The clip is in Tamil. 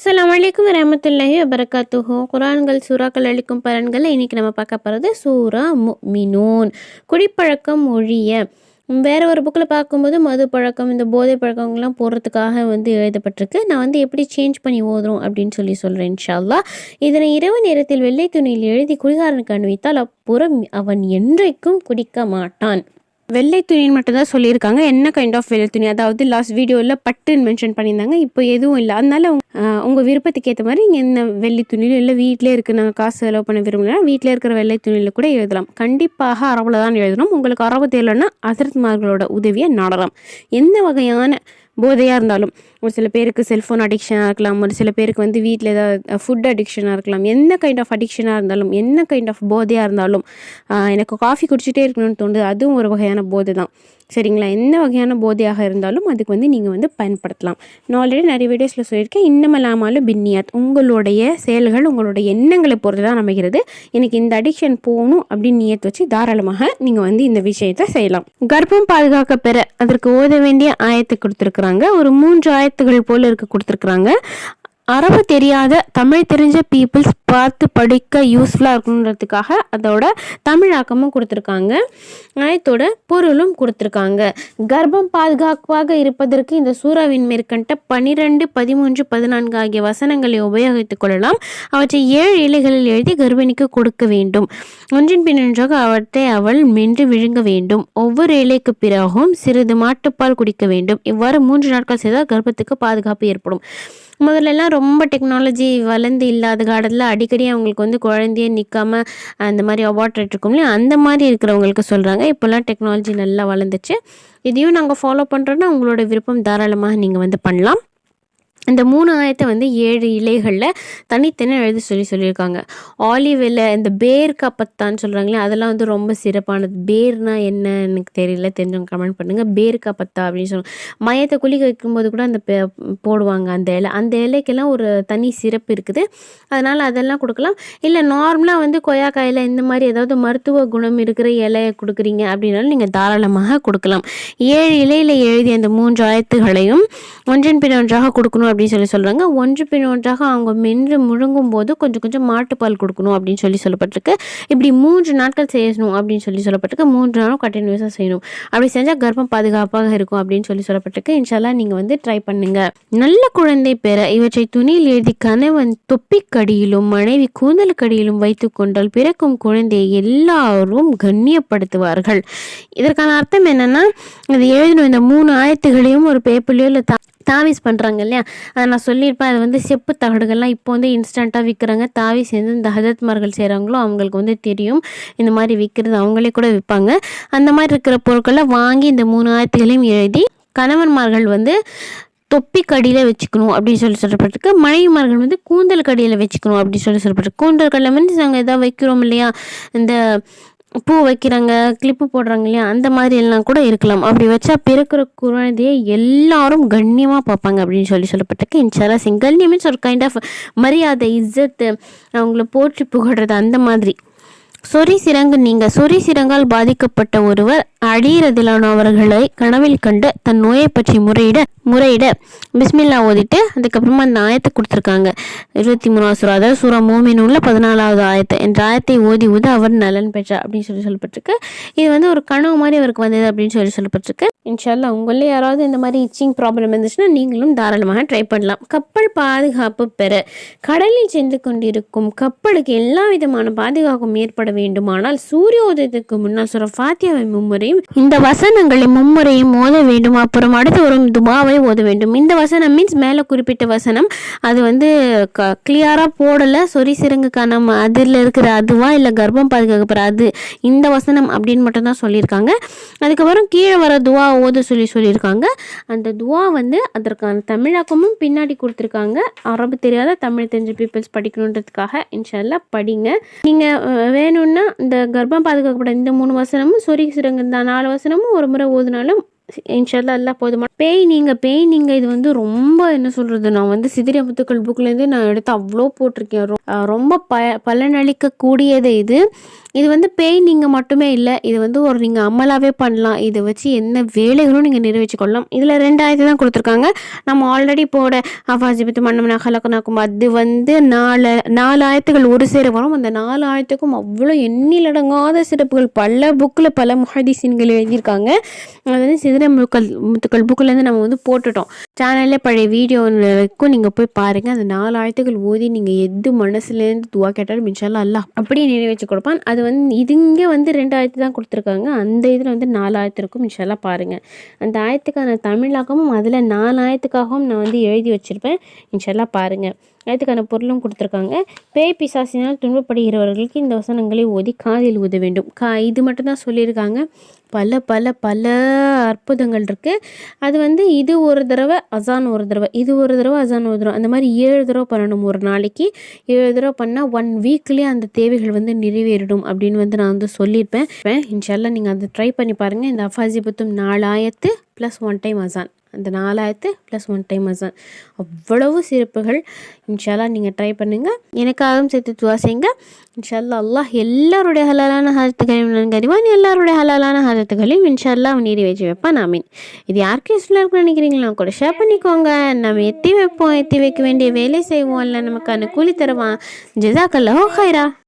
அஸ்லாம் வலைக்கம் வரமத்துல்லாஹி வபரகாத்துஹோ. குரான்கள் சூறாக்கள் அளிக்கும் பலன்களை இன்றைக்கி நம்ம பார்க்க போகிறது சூரா மினோன் குடிப்பழக்கம் ஒழிய. வேறு ஒரு புக்கில் பார்க்கும்போது மது பழக்கம் இந்த போதை பழக்கங்கள்லாம் போடுறதுக்காக வந்து எழுதப்பட்டிருக்கு. நான் வந்து எப்படி சேஞ்ச் பண்ணி ஓதுறோம் அப்படின்னு சொல்லி சொல்கிறேன் இன்ஷால்லா இதனை இரவு நேரத்தில் வெள்ளை துணியில் எழுதி குடிகாரனுக்கு அணிவித்தால் அப்புறம் அவன் என்றைக்கும் குடிக்க மாட்டான். வெள்ளை துணின்னு மட்டும்தான் சொல்லியிருக்காங்க. என்ன கைண்ட் ஆஃப் வெள்ளை துணி? அதாவது லாஸ்ட் வீடியோவில் பட்டுன்னு மென்ஷன் பண்ணியிருந்தாங்க. இப்போ எதுவும் இல்லை. அதனால உங்கள் விருப்பத்துக்கு ஏற்ற மாதிரி நீங்கள் என்ன வெள்ளை துணியில் இல்லை வீட்டிலே இருக்குது நாங்கள் காசு செலவு பண்ண விரும்பலாம் வீட்டில் இருக்கிற வெள்ளை துணியில் கூட எழுதலாம். கண்டிப்பாக அரபில் தான் எழுதணும். உங்களுக்கு அரபு தெரியலன்னா அசரத்மார்களோட உதவியை நாடலாம். எந்த வகையான போதையாக இருந்தாலும். ஒரு சில பேருக்கு செல்ஃபோன் அடிக்ஷனாக இருக்கலாம். ஒரு சில பேருக்கு வந்து வீட்டில் ஏதாவது ஃபுட் அடிக்ஷனாக இருக்கலாம். என்ன கைண்ட் ஆஃப் அடிக்ஷனாக இருந்தாலும் என்ன கைண்ட் ஆஃப் போதையாக இருந்தாலும் எனக்கு காஃபி குடிச்சிட்டே இருக்கணும்னு தோணுது. அதுவும் ஒரு வகையான போதை தான். சரிங்களா? என்ன வகையான போதையாக இருந்தாலும் அதுக்கு வந்து நீங்கள் வந்து பயன்படுத்தலாம். நான் ஆல்ரெடி நிறைய வீடியோஸில் சொல்லியிருக்கேன். இன்னமலாமாலும் பின்னியாத். உங்களுடைய செயல்கள் உங்களுடைய எண்ணங்களை பொறுத்து தான் அமைகிறது. எனக்கு இந்த அடிக்ஷன் போகணும் அப்படின்னு நியத்து வச்சு தாராளமாக நீங்கள் வந்து இந்த விஷயத்தை செய்யலாம். கர்ப்பம் பாதுகாக்க பெற அதற்கு ஓத வேண்டிய ஆயத்தை கொடுத்துருக்குறாங்க. ஒரு மூன்று ஆயத்துகள் போல இருக்க கொடுத்துருக்குறாங்க. அரபு தெரியாத தமிழ் தெரிஞ்ச பீப்புள்ஸ் பார்த்து படிக்க யூஸ்ஃபுல்லாக இருக்கணுன்றதுக்காக அதோட தமிழாக்கமும் கொடுத்துருக்காங்க. ஆயத்தோட பொருளும் கொடுத்துருக்காங்க. கர்ப்பம் பாதுகாப்பாக இருப்பதற்கு இந்த சூறாவின் மேற்கண்ட பன்னிரெண்டு பதிமூன்று பதினான்கு ஆகிய வசனங்களை உபயோகித்துக் கொள்ளலாம். அவற்றை ஏழு இலைகளில் எழுதி கர்ப்பிணிக்கு கொடுக்க வேண்டும். ஒன்றின் பின் ஒன்றாக அவற்றை அவள் மென்று விழுங்க வேண்டும். ஒவ்வொரு இலைக்கு பிறகும் சிறிது மாட்டுப்பால் குடிக்க வேண்டும். இவ்வாறு மூன்று நாட்கள் செய்தால் கர்ப்பத்துக்கு பாதுகாப்பு ஏற்படும். முதல்லலாம் ரொம்ப டெக்னாலஜி வளர்ந்து இல்லாத காலத்தில் அடிக்கடி அவங்களுக்கு வந்து குழந்தைய நிற்காம அந்த மாதிரி அவார்ட் இருக்கும் இல்லையா? அந்த மாதிரி இருக்கிறவங்களுக்கு சொல்கிறாங்க இப்போல்லாம் டெக்னாலஜி நல்லா வளர்ந்துச்சு. இதையும் நாங்கள் ஃபாலோ பண்ணுறோன்னா உங்களோட விருப்பம் தாராளமாக நீங்கள் வந்து பண்ணலாம். இந்த மூணு ஆயத்தை வந்து ஏழு இலைகளில் தனித்தனி எழுத சொல்லி சொல்லியிருக்காங்க. ஆலிவ் இலை இந்த பேர் பத்தான்னு சொல்கிறாங்களே அதெல்லாம் வந்து ரொம்ப சிறப்பானது. பேர்னா என்ன எனக்கு தெரியல தெரிஞ்சவங்க கமெண்ட் பண்ணுங்கள் பேர்க்கா பத்தா அப்படின்னு சொல்லுவாங்க. மயத்தை குளிக்க வைக்கும்போது கூட அந்த பே- போடுவாங்க அந்த இலை. அந்த இலைக்கெல்லாம் ஒரு தனி சிறப்பு இருக்குது. அதனால் அதெல்லாம் கொடுக்கலாம். இல்லை நார்மலாக வந்து கொய்யாக்காயில் இந்த மாதிரி ஏதாவது மருத்துவ குணம் இருக்கிற இலையை கொடுக்குறீங்க அப்படின்னாலும் நீங்கள் தாராளமாக கொடுக்கலாம். ஏழு இலையில் எழுதிய அந்த மூன்று ஆயத்துகளையும் ஒன்றின் பின் ஒன்றாக கொடுக்கணும் அப்படின்னு சொல்லி சொல்கிறாங்க ஒன்று பின் ஒன்றாக அவங்க மென்று முழுங்கும் போது கொஞ்சம் கொஞ்சம் மாட்டுப்பால் கொடுக்கணும் அப்படின்னு சொல்லி சொல்லப்பட்டிருக்கு. இப்படி மூன்று நாட்கள் செய்யணும் அப்படின்னு சொல்லி சொல்லப்பட்டிருக்கு. மூன்று நாளும் கண்டினியூஸாக செய்யணும். அப்படி செஞ்சால் கர்ப்பம் பாதுகாப்பாக இருக்கும் அப்படின்னு சொல்லி சொல்லப்பட்டிருக்கு. இன்ஷால்லாம் நீங்கள் வந்து ட்ரை பண்ணுங்க. நல்ல குழந்தை பெற இவற்றை துணியில் எழுதி கணவன் தொப்பிக்கடியிலும் மனைவி கூந்தலுக்கடியிலும் வைத்து கொண்டால் பிறக்கும் குழந்தையை எல்லாரும் கண்ணியப்படுத்துவார்கள். இதற்கான அர்த்தம் என்னன்னா அது எழுதணும். இந்த மூணு ஆயத்துகளையும் ஒரு பேப்பர்லையோ இல்லை தாவிஸ் பண்ணுறாங்க இல்லையா? அதை நான் சொல்லியிருப்பேன். அது வந்து செப்பு தகடுகள்லாம் இப்போ வந்து இன்ஸ்டண்ட்டாக விற்கிறாங்க தாவிஸ் வந்து இந்த ஹஜத்மார்கள் செய்கிறாங்களோ அவங்களுக்கு வந்து தெரியும். இந்த மாதிரி விற்கிறது அவங்களே கூட விற்பாங்க அந்த மாதிரி இருக்கிற பொருட்களை வாங்கி இந்த மூணு ஆயிரத்துகளையும் எழுதி கணவன்மார்கள் வந்து தொப்பி கடியில் வச்சுக்கணும் அப்படின்னு சொல்லி சொல்லப்பட்டிருக்கு. மனைவிமார்கள் வந்து கூந்தல் கடியில் வச்சுக்கணும் அப்படின்னு சொல்லி சொல்லப்பட்டிருக்கு. கூந்தல் கடியில் வந்து நாங்கள் எதாவது வைக்கிறோம் இல்லையா? இந்த பூ வைக்கிறாங்க கிளிப்பு போடுறாங்க இல்லையா? அந்த மாதிரி எல்லாம் கூட இருக்கலாம். அப்படி வச்சா பிறக்கிற குழந்தையை எல்லாரும் கண்ணியமாக பார்ப்பாங்க அப்படின்னு சொல்லி சொல்லப்பட்டிருக்கு. இன்ஷால்லா சிங்கல்யம் மீன்ஸ் ஒரு கைண்ட் ஆஃப் மரியாதை இஸ்ஸத்து அவங்கள போற்றி புகழ்றது அந்த மாதிரி. சொறி சிரங்கு நீங்க சொறி சிரங்கால் பாதிக்கப்பட்ட ஒருவர் அடியறதிலானவர்களை கனவில் கண்டு தன் நோயை பற்றி முறையிட முறையிட பிஸ்மில்லா ஓதிட்டு அதுக்கப்புறமா அந்த ஆயத்தை கொடுத்துருக்காங்க. இருபத்தி மூணாவது சுரா அதாவது சுரா மூமின் உள்ள பதினாலாவது ஆயத்தை என்ற ஆயத்தை ஓதி ஊத அவர் நலன் பெற்றார் அப்படின்னு சொல்லி சொல்லப்பட்டிருக்கு. இது வந்து ஒரு கனவு மாதிரி அவருக்கு வந்தது அப்படின்னு சொல்லி சொல்லப்பட்டிருக்கு. இன்ஷால்லா உங்களே யாராவது இந்த மாதிரி இச்சிங் ப்ராப்ளம் இருந்துச்சுன்னா நீங்களும் தாராளமாக ட்ரை பண்ணலாம். கப்பல் பாதுகாப்பு பெற கடலில் சென்று கொண்டிருக்கும் கப்பலுக்கு எல்லா விதமான பாதுகாப்பும் ஏற்பட வேண்டுமானால் சூரியோதயத்துக்கு முன்னால் சொல்ற ஃபாத்தியாவை மும்முறையும் இந்த வசனங்களை மும்முறையும் ஓத வேண்டும். அப்புறம் அடுத்து வரும் துபாவை ஓத வேண்டும். இந்த வசனம் மீன்ஸ் மேலே குறிப்பிட்ட வசனம். அது வந்து க கிளியராக போடலை. சொரி சிறங்குக்கான அதில் இருக்கிற அதுவா இல்லை கர்ப்பம் பாதுகாக்கப்படுற அது இந்த வசனம் அப்படின்னு மட்டும் தான் சொல்லியிருக்காங்க. அதுக்கப்புறம் கீழே வர துவா ஓத சொல்லி சொல்லியிருக்காங்க. அந்த துவா வந்து அதற்கான தமிழாக்கமும் பின்னாடி கொடுத்துருக்காங்க. அரபு தெரியாத தமிழ் தெரிஞ்ச பீப்புள்ஸ் படிக்கணுன்றதுக்காக இன்ஷால்லா படிங்க. நீங்கள் வேணும் வேணும்னா இந்த கர்ப்பம் பாதுகாக்கப்பட இந்த மூணு வசனமும் சொறி சிறங்கு இந்த நாலு வசனமும் ஒரு முறை ஓதுனாலும் இன்ஷால்லா எல்லாம் போதுமா? பேய் நீங்கள் பேய் நீங்கள் இது வந்து ரொம்ப என்ன சொல்கிறது நான் வந்து சிதிரிய முத்துக்கள் புக்லேருந்து நான் எடுத்து அவ்வளோ போட்டிருக்கேன். ரொம்ப ப பலனளிக்கக்கூடியது இது. இது வந்து பேய் நீங்கள் மட்டுமே இல்லை இது வந்து ஒரு நீங்கள் அமலாவே பண்ணலாம். இதை வச்சு என்ன வேலைகளும் நீங்கள் நிறைவேற்றிக்கொள்ளலாம். இதில் ரெண்டாயிரத்து தான் கொடுத்துருக்காங்க. நம்ம ஆல்ரெடி போட அஃபாஜிபத்து மன்னம் கலக்கனாக்கும் அது வந்து நாலு நாலு ஆயத்துகள் ஒரு சேர வரும். அந்த நாலு ஆயத்துக்கும் அவ்வளோ எண்ணிலடங்காத சிறப்புகள். பல புக்கில் பல முஹதிசீன்கள் எழுதியிருக்காங்க. அது வந்து சிதிர முழுக்கள் முத்துக்கள் புக்கிலேருந்து நம்ம வந்து போட்டுட்டோம். சேனல்லே பழைய வீடியோ வரைக்கும் நீங்கள் போய் பாருங்கள் அந்த நாலு ஆயத்துகள் ஓதி நீங்கள் எது மனசுலேருந்து துவா கேட்டாலும் இன்ஷால்லா அல்ல அப்படியே நிறைவேற்றி கொடுப்பான். அது வந்து இதுங்க வந்து ரெண்டு ஆயத்து தான் கொடுத்துருக்காங்க. அந்த இதில் வந்து நாலு ஆயத்து இருக்கும். இன்ஷால்லா பாருங்கள் அந்த ஆயத்துக்கான தமிழாக்கமும் அதில் நாலு ஆயத்துக்காகவும் நான் வந்து எழுதி வச்சுருப்பேன். இன்ஷால்லாம் பாருங்கள் அதுக்கான பொருளும் கொடுத்துருக்காங்க. பேய் பிசாசினால் துன்பப்படுகிறவர்களுக்கு இந்த வசனங்களை ஓதி காதில் ஊத வேண்டும். கா இது மட்டும்தான் சொல்லியிருக்காங்க. பல பல பல அற்புதங்கள் இருக்குது அது வந்து இது ஒரு தடவை அசான் ஒரு தடவை இது ஒரு தடவை அசான் ஒரு தடவை அந்த மாதிரி ஏழு தடவை பண்ணணும் ஒரு நாளைக்கு. ஏழு தடவை பண்ணால் ஒன் வீக்லேயே அந்த தேவைகள் வந்து நிறைவேறிடும் அப்படின்னு வந்து நான் வந்து சொல்லியிருப்பேன். இன்ஷால்லாம் நீங்கள் அதை ட்ரை பண்ணி பாருங்கள் இந்த அஃபாசி புத்தும் நாலு ப்ளஸ் ஒன் டைம் அசான் அந்த நாலாயிரத்து ப்ளஸ் ஒன் டைம் அசான் அவ்வளவு சிறப்புகள். இன்ஷால்லா நீங்கள் ட்ரை பண்ணுங்கள் எனக்காகவும் சேர்த்து துவா செய்யுங்க. இன்ஷால்லா அல்லாஹ் எல்லாருடைய ஹலாலான ஹாரத்துகளையும் நன்கறிவான் எல்லாருடைய ஹலாலான ஹாரத்துகளையும் இன்ஷால்லா அவன் நீடி வச்சு வைப்பான். ஆமீன். இது யாருக்கு யூஸ்ஃபுல்லாக இருக்குன்னு நினைக்கிறீங்களா? கூட ஷேர் பண்ணிக்கோங்க. நம்ம எத்தி வைப்போம். எத்தி வைக்க வேண்டிய வேலை செய்வோம். இல்லை நமக்கு அனுகூலி தருவான். ஜெசாக்கல்லோ ஹைரா